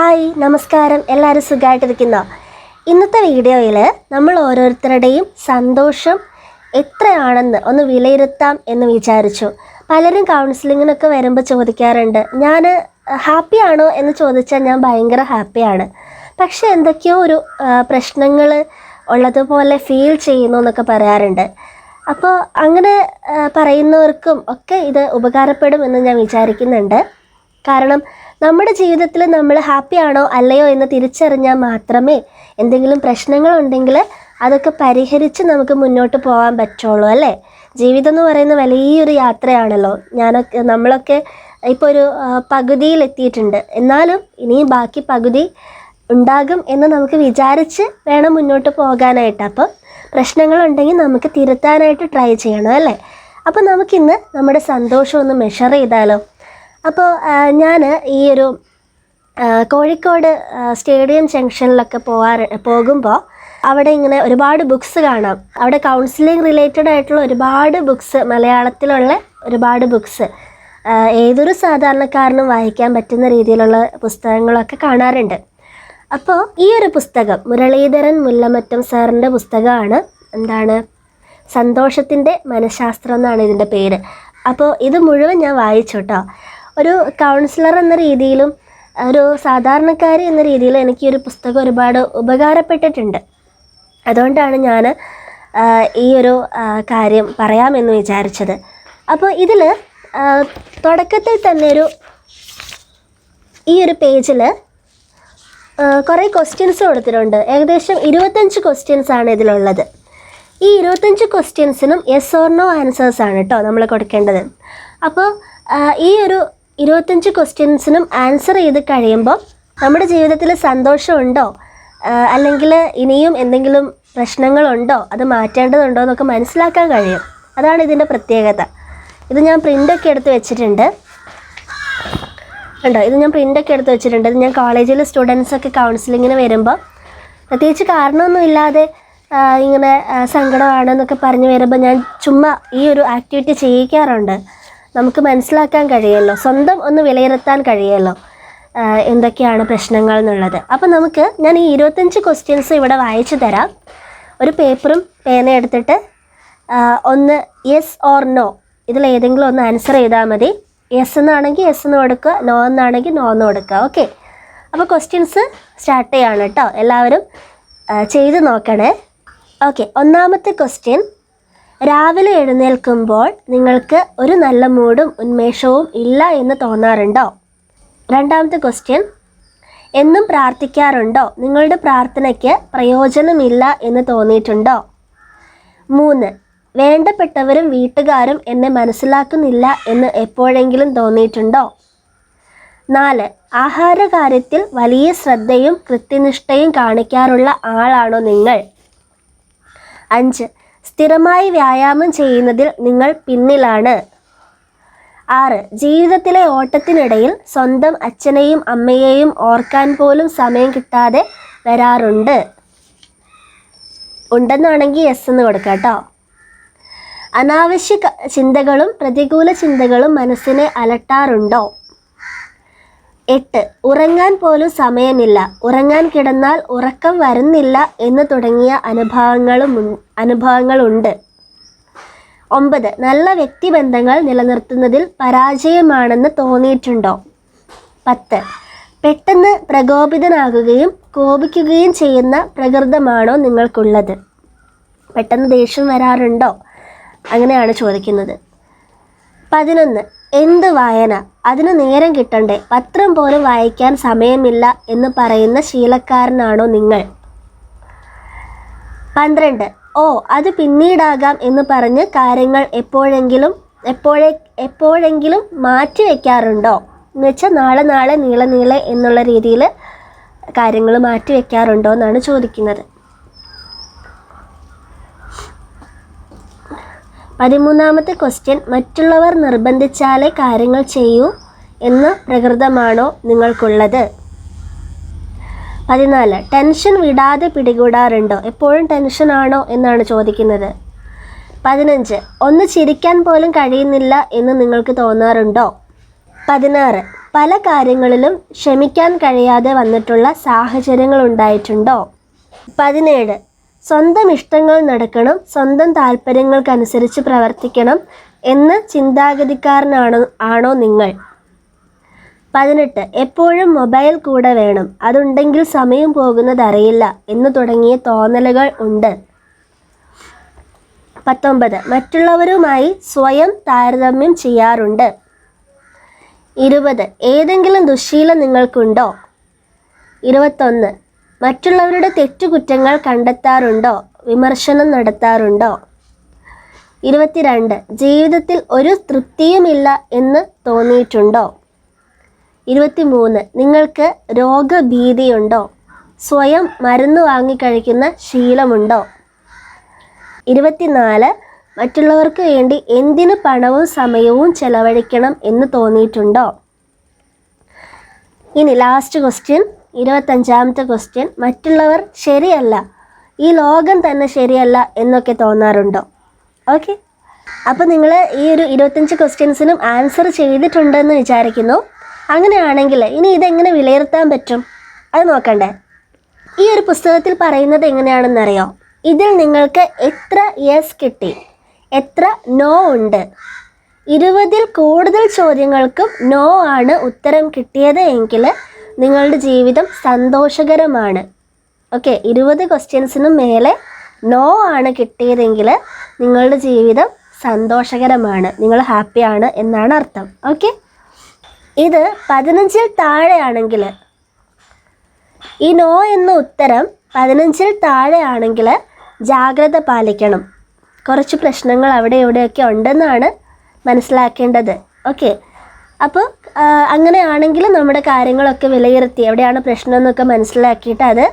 Hi നമസ്കാരം. എല്ലാവരും സുഖമായിട്ടിരിക്കുന്ന? ഇന്നത്തെ വീഡിയോയിൽ നമ്മൾ ഓരോരുത്തരുടെയും സന്തോഷം എത്രയാണെന്ന് ഒന്ന് വിലയിരുത്താം എന്ന് വിചാരിച്ചു. പലരും കൗൺസിലിങ്ങിനൊക്കെ വരുമ്പോൾ ചോദിക്കാറുണ്ട് ഞാൻ ഹാപ്പിയാണോ? എന്ന് ചോദിച്ചാൽ ഞാൻ ഭയങ്കര ഹാപ്പിയാണ്. പക്ഷേ എന്തൊക്കെയോ ഒരു പ്രശ്നങ്ങൾ ഉള്ളതുപോലെ ഫീൽ ചെയ്യുന്നു എന്നൊക്കെ പറയാറുണ്ട്. അപ്പോൾ അങ്ങനെ പറയുന്നവർക്കും ഒക്കെ ഇത് ഉപകാരപ്പെടും എന്ന് ഞാൻ വിചാരിക്കുന്നുണ്ട്. കാരണം നമ്മുടെ ജീവിതത്തിൽ നമ്മൾ ഹാപ്പി ആണോ അല്ലയോ എന്ന് തിരിച്ചറിഞ്ഞാൽ മാത്രമേ എന്തെങ്കിലും പ്രശ്നങ്ങളുണ്ടെങ്കിൽ അതൊക്കെ പരിഹരിച്ച് നമുക്ക് മുന്നോട്ട് പോകാൻ പറ്റുള്ളൂ അല്ലേ? ജീവിതം എന്ന് പറയുന്ന വലിയൊരു യാത്രയാണല്ലോ. ഞാനൊക്കെ നമ്മളൊക്കെ ഇപ്പോൾ ഒരു പകുതിയിലെത്തിയിട്ടുണ്ട് എന്നാലും ഇനിയും ബാക്കി പകുതി ഉണ്ടാകും എന്ന് നമുക്ക് വിചാരിച്ച് വേണം മുന്നോട്ട് പോകാനായിട്ട്. അപ്പോൾ പ്രശ്നങ്ങളുണ്ടെങ്കിൽ നമുക്ക് തിരുത്താനായിട്ട് ട്രൈ ചെയ്യണം അല്ലേ? അപ്പോൾ നമുക്കിന്ന് നമ്മുടെ സന്തോഷം ഒന്ന് മെഷർ ചെയ്താലോ? അപ്പോൾ ഞാൻ ഈ ഒരു കോഴിക്കോട് സ്റ്റേഡിയം ജംഗ്ഷനിലൊക്കെ പോകാറ് പോകുമ്പോൾ അവിടെ ഇങ്ങനെ ഒരുപാട് ബുക്സ് കാണാം. അവിടെ കൗൺസിലിംഗ് റിലേറ്റഡ് ആയിട്ടുള്ള ഒരുപാട് ബുക്സ് മലയാളത്തിലുള്ള ഒരുപാട് ബുക്സ് ഏതൊരു സാധാരണക്കാരനും വായിക്കാൻ പറ്റുന്ന രീതിയിലുള്ള പുസ്തകങ്ങളൊക്കെ കാണാറുണ്ട്. അപ്പോൾ ഈ ഒരു പുസ്തകം മുരളീധരൻ മുല്ലമറ്റം സാറിന്റെ പുസ്തകമാണ്. എന്താണ്? സന്തോഷത്തിന്റെ മനഃശാസ്ത്രം എന്നാണ് ഇതിന്റെ പേര്. അപ്പോൾ ഇത് മുഴുവൻ ഞാൻ വായിച്ചു കേട്ടോ. ഒരു കൗൺസിലർ എന്ന രീതിയിലും ഒരു സാധാരണക്കാരി എന്ന രീതിയിലും എനിക്ക് ഈ ഒരു പുസ്തകം ഒരുപാട് ഉപകാരപ്പെട്ടിട്ടുണ്ട്. അതുകൊണ്ടാണ് ഞാൻ ഈ ഒരു കാര്യം പറയാമെന്ന് വിചാരിച്ചത്. അപ്പോൾ ഇതിൽ തുടക്കത്തിൽ തന്നെ ഒരു ഈ ഒരു പേജിൽ കുറേ ക്വസ്റ്റ്യൻസ് കൊടുത്തിട്ടുണ്ട്. ഏകദേശം ഇരുപത്തഞ്ച് ക്വസ്റ്റ്യൻസ് ആണ് ഇതിലുള്ളത്. ഈ ഇരുപത്തഞ്ച് ക്വസ്റ്റ്യൻസിനും യെസ് ഓർ നോ ആൻസേഴ്സ് ആണ് കേട്ടോ നമ്മൾ കൊടുക്കേണ്ടത്. അപ്പോൾ ഈ ഒരു ഇരുപത്തഞ്ച് ക്വസ്റ്റ്യൻസിനും ആൻസർ ചെയ്ത് കഴിയുമ്പോൾ നമ്മുടെ ജീവിതത്തിൽ സന്തോഷമുണ്ടോ? അല്ലെങ്കിൽ ഇനിയും എന്തെങ്കിലും പ്രശ്നങ്ങളുണ്ടോ? അത് മാറ്റേണ്ടതുണ്ടോ എന്നൊക്കെ മനസ്സിലാക്കാൻ കഴിയും. അതാണ് ഇതിന്റെ പ്രത്യേകത. ഇത് ഞാൻ പ്രിന്റൊക്കെ എടുത്ത് വെച്ചിട്ടുണ്ട്. ഉണ്ടോ ഇത് ഞാൻ പ്രിന്റൊക്കെ എടുത്ത് വെച്ചിട്ടുണ്ട്. ഇത് ഞാൻ കോളേജിലെ സ്റ്റുഡൻസൊക്കെ കൗൺസിലിങ്ങിന് വരുമ്പോൾ പ്രത്യേകിച്ച് കാരണമൊന്നുമില്ലാതെ ഇങ്ങനെ സങ്കടമാണെന്നൊക്കെ പറഞ്ഞ് വരുമ്പോൾ ഞാൻ ചുമ്മാ ഈ ഒരു ആക്ടിവിറ്റി ചെയ്യിക്കാറുണ്ട്. നമുക്ക് മനസ്സിലാക്കാൻ കഴിയുമല്ലോ. സ്വന്തം ഒന്ന് വിലയിരുത്താൻ കഴിയുമല്ലോ. എന്തൊക്കെയാണ് പ്രശ്നങ്ങൾ എന്നുള്ളത്. അപ്പോൾ നമുക്ക് ഞാൻ ഈ ഇരുപത്തഞ്ച് ക്വസ്റ്റ്യൻസ് ഇവിടെ വായിച്ചു തരാം. ഒരു പേപ്പറും പേന എടുത്തിട്ട് ഒന്ന് യെസ് ഓർ നോ ഇതിൽ ഏതെങ്കിലും ഒന്ന് ആൻസർ ചെയ്താൽ മതി. യെസ് എന്നാണെങ്കിൽ യെസ് എന്ന് കൊടുക്കുക നോ എന്നാണെങ്കിൽ നോ എന്ന് കൊടുക്കുക. ഓക്കെ അപ്പോൾ ക്വസ്റ്റ്യൻസ് സ്റ്റാർട്ട് ചെയ്യാണ് കേട്ടോ എല്ലാവരും ചെയ്ത് നോക്കണേ. ഓക്കെ ഒന്നാമത്തെ ക്വസ്റ്റ്യൻ രാവിലെ എഴുന്നേൽക്കുമ്പോൾ നിങ്ങൾക്ക് ഒരു നല്ല മൂഡും ഉന്മേഷവും ഇല്ല എന്ന് തോന്നാറുണ്ടോ? രണ്ടാമത്തെ ക്വസ്റ്റ്യൻ എന്നും പ്രാർത്ഥിക്കാറുണ്ടോ? നിങ്ങളുടെ പ്രാർത്ഥനയ്ക്ക് പ്രയോജനമില്ല എന്ന് തോന്നിയിട്ടുണ്ടോ? മൂന്ന് വേണ്ടപ്പെട്ടവരും വീട്ടുകാരും എന്നെ മനസ്സിലാക്കുന്നില്ല എന്ന് എപ്പോഴെങ്കിലും തോന്നിയിട്ടുണ്ടോ? നാല് ആഹാരകാര്യത്തിൽ വലിയ ശ്രദ്ധയും കൃത്യനിഷ്ഠയും കാണിക്കാറുള്ള ആളാണോ നിങ്ങൾ? അഞ്ച് സ്ഥിരമായി വ്യായാമം ചെയ്യുന്നതിൽ നിങ്ങൾ പിന്നിലാണ്. ആറ്. ജീവിതത്തിലെ ഓട്ടത്തിനിടയിൽ സ്വന്തം അച്ഛനെയും അമ്മയെയും ഓർക്കാൻ പോലും സമയം കിട്ടാതെ വരാറുണ്ട്. ഉണ്ടെന്നാണെങ്കിൽ എസ് എന്ന് കൊടുക്കാം കേട്ടോ. അനാവശ്യ ചിന്തകളും പ്രതികൂല ചിന്തകളും മനസ്സിനെ അലട്ടാറുണ്ടോ? എട്ട്. ഉറങ്ങാൻ പോലും സമയമില്ല. ഉറങ്ങാൻ കിടന്നാൽ ഉറക്കം വരുന്നില്ല എന്ന് തുടങ്ങിയ അനുഭവങ്ങളും അനുഭവങ്ങളുണ്ട്. ഒമ്പത്. നല്ല വ്യക്തിബന്ധങ്ങൾ നിലനിർത്തുന്നതിൽ പരാജയമാണെന്ന് തോന്നിയിട്ടുണ്ടോ? പത്ത്. പെട്ടെന്ന് പ്രകോപിതനാകുകയും കോപിക്കുകയും ചെയ്യുന്ന പ്രകൃതമാണോ നിങ്ങൾക്കുള്ളത്? പെട്ടെന്ന് ദേഷ്യം വരാറുണ്ടോ? അങ്ങനെയാണ് ചോദിക്കുന്നത്. പതിനൊന്ന്. എന്ത് വായന? അതിന് നേരം കിട്ടണ്ടേ? പത്രം പോലും വായിക്കാൻ സമയമില്ല എന്ന് പറയുന്ന ശീലക്കാരനാണോ നിങ്ങൾ? പന്ത്രണ്ട്. ഓ അത് പിന്നീടാകാം എന്ന് പറഞ്ഞ് കാര്യങ്ങൾ എപ്പോഴെങ്കിലും എപ്പോഴേ എപ്പോഴെങ്കിലും മാറ്റി വയ്ക്കാറുണ്ടോ എന്ന് വെച്ചാൽ നാളെ നാളെ നീളെ നീളെ എന്നുള്ള രീതിയിൽ കാര്യങ്ങൾ മാറ്റി വയ്ക്കാറുണ്ടോ എന്നാണ് ചോദിക്കുന്നത്. പതിമൂന്നാമത്തെ ക്വസ്റ്റ്യൻ മറ്റുള്ളവർ നിർബന്ധിച്ചാലേ കാര്യങ്ങൾ ചെയ്യൂ എന്ന പ്രകൃതമാണോ നിങ്ങൾക്കുള്ളത്? പതിനാല് ടെൻഷൻ വിടാതെ പിടികൂടാറുണ്ടോ? എപ്പോഴും ടെൻഷനാണോ എന്നാണ് ചോദിക്കുന്നത്. പതിനഞ്ച് ഒന്ന് ചിരിക്കാൻ പോലും കഴിയുന്നില്ല എന്ന് നിങ്ങൾക്ക് തോന്നാറുണ്ടോ? പതിനാറ് പല കാര്യങ്ങളിലും ക്ഷമിക്കാൻ കഴിയാതെ വന്നിട്ടുള്ള സാഹചര്യങ്ങൾ ഉണ്ടായിട്ടുണ്ടോ? പതിനേഴ് സ്വന്തം ഇഷ്ടങ്ങൾ നടക്കണം സ്വന്തം താല്പര്യങ്ങൾക്കനുസരിച്ച് പ്രവർത്തിക്കണം എന്ന ചിന്താഗതിക്കാരനാണ് ആണോ നിങ്ങൾ? പതിനെട്ട് എപ്പോഴും മൊബൈൽ കൂടെ വേണം. അതുണ്ടെങ്കിൽ സമയം പോകുന്നതറിയില്ല എന്ന് തുടങ്ങിയ തോന്നലുകൾ ഉണ്ട്. പത്തൊമ്പത് മറ്റുള്ളവരുമായി സ്വയം താരതമ്യം ചെയ്യാറുണ്ട്. ഇരുപത് ഏതെങ്കിലും ദുശ്ശീലം നിങ്ങൾക്കുണ്ടോ? ഇരുപത്തൊന്ന് മറ്റുള്ളവരുടെ തെറ്റുകുറ്റങ്ങൾ കണ്ടെത്താറുണ്ടോ? വിമർശനം നടത്താറുണ്ടോ? ഇരുപത്തിരണ്ട്. ജീവിതത്തിൽ ഒരു തൃപ്തിയുമില്ല എന്ന് തോന്നിയിട്ടുണ്ടോ? ഇരുപത്തിമൂന്ന്. നിങ്ങൾക്ക് രോഗഭീതിയുണ്ടോ? സ്വയം മരുന്ന് വാങ്ങിക്കഴിക്കുന്ന ശീലമുണ്ടോ? ഇരുപത്തിനാല്. മറ്റുള്ളവർക്ക് വേണ്ടി എന്തിനു പണവും സമയവും ചെലവഴിക്കണം എന്ന് തോന്നിയിട്ടുണ്ടോ? ഇനി ലാസ്റ്റ് ക്വസ്റ്റ്യൻ ഇരുപത്തഞ്ചാമത്തെ ക്വസ്റ്റ്യൻ മറ്റുള്ളവർ ശരിയല്ല. ഈ ലോകം തന്നെ ശരിയല്ല എന്നൊക്കെ തോന്നാറുണ്ടോ? ഓക്കെ അപ്പോൾ നിങ്ങൾ ഈ ഒരു ഇരുപത്തഞ്ച് ക്വസ്റ്റ്യൻസിനും ആൻസർ ചെയ്തിട്ടുണ്ടെന്ന് വിചാരിക്കുന്നു. അങ്ങനെയാണെങ്കിൽ ഇനി ഇതെങ്ങനെ വിലയിരുത്താൻ പറ്റും? അത് നോക്കണ്ടേ. ഈ ഒരു പുസ്തകത്തിൽ പറയുന്നത് എങ്ങനെയാണെന്നറിയോ? ഇതിൽ നിങ്ങൾക്ക് എത്ര യെസ് കിട്ടി? എത്ര നോ ഉണ്ട്? ഇരുപതിൽ കൂടുതൽ ചോദ്യങ്ങൾക്കും നോ ആണ് ഉത്തരം കിട്ടിയത് എങ്കിൽ നിങ്ങളുടെ ജീവിതം സന്തോഷകരമാണ്. ഓക്കെ ഇരുപത് ക്വസ്റ്റ്യൻസിനും മേലെ നോ ആണ് കിട്ടിയതെങ്കിൽ നിങ്ങളുടെ ജീവിതം സന്തോഷകരമാണ്. നിങ്ങൾ ഹാപ്പിയാണ് എന്നാണ് അർത്ഥം. ഓക്കെ ഇത് പതിനഞ്ചിൽ താഴെയാണെങ്കിൽ ഈ നോ എന്ന ഉത്തരം പതിനഞ്ചിൽ താഴെയാണെങ്കിൽ ജാഗ്രത പാലിക്കണം. കുറച്ച് പ്രശ്നങ്ങൾ അവിടെ ഇവിടെയൊക്കെ ഉണ്ടെന്നാണ് മനസ്സിലാക്കേണ്ടത്. ഓക്കെ അപ്പോൾ അങ്ങനെയാണെങ്കിൽ നമ്മുടെ കാര്യങ്ങളൊക്കെ വിലയിരുത്തി എവിടെയാണ് പ്രശ്നം എന്നൊക്കെ മനസ്സിലാക്കിയിട്ട് അത്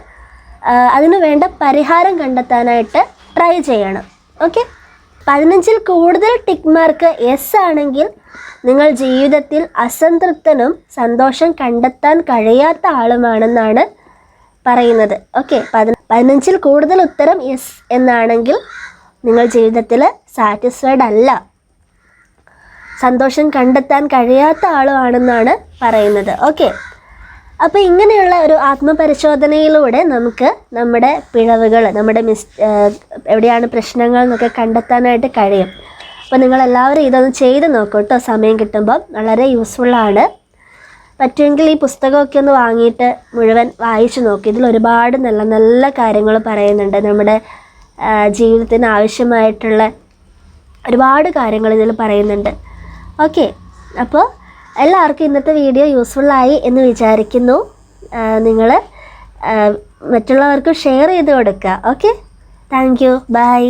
അതിന് വേണ്ട പരിഹാരം കണ്ടെത്താനായിട്ട് ട്രൈ ചെയ്യണം. ഓക്കെ പതിനഞ്ചിൽ കൂടുതൽ ടിക്ക് മാർക്ക് എസ് ആണെങ്കിൽ നിങ്ങൾ ജീവിതത്തിൽ അസംതൃപ്തനും സന്തോഷം കണ്ടെത്താൻ കഴിയാത്ത ആളുമാണെന്നാണ് പറയുന്നത്. ഓക്കെ പതിനഞ്ചിൽ കൂടുതൽ ഉത്തരം എസ് എന്നാണെങ്കിൽ നിങ്ങൾ ജീവിതത്തിൽ സാറ്റിസ്ഫൈഡ് അല്ല. സന്തോഷം കണ്ടെത്താൻ കഴിയാത്ത ആളുമാണെന്നാണ് പറയുന്നത്. ഓക്കെ അപ്പോൾ ഇങ്ങനെയുള്ള ഒരു ആത്മപരിശോധനയിലൂടെ നമുക്ക് നമ്മുടെ പിഴവുകൾ നമ്മുടെ മിസ് എവിടെയാണ് പ്രശ്നങ്ങൾ എന്നൊക്കെ കണ്ടെത്താനായിട്ട് കഴിയും. അപ്പോൾ നിങ്ങളെല്ലാവരും ഇതൊന്ന് ചെയ്ത് നോക്കൂ കേട്ടോ സമയം കിട്ടുമ്പോൾ വളരെ യൂസ്ഫുള്ളാണ് പറ്റുമെങ്കിൽ ഈ പുസ്തകമൊക്കെ ഒന്ന് വാങ്ങിയിട്ട് മുഴുവൻ വായിച്ചു നോക്കി. ഇതിൽ ഒരുപാട് നല്ല നല്ല കാര്യങ്ങൾ പറയുന്നുണ്ട്. നമ്മുടെ ജീവിതത്തിന് ആവശ്യമായിട്ടുള്ള ഒരുപാട് കാര്യങ്ങൾ ഇതിൽ പറയുന്നുണ്ട്. ഓക്കെ. അപ്പോൾ എല്ലാവർക്കും ഇന്നത്തെ വീഡിയോ യൂസ്ഫുള്ളായി എന്ന് വിചാരിക്കുന്നു. നിങ്ങൾ മറ്റുള്ളവർക്ക് ഷെയർ ചെയ്ത് കൊടുക്കുക. ഓക്കെ. Thank you by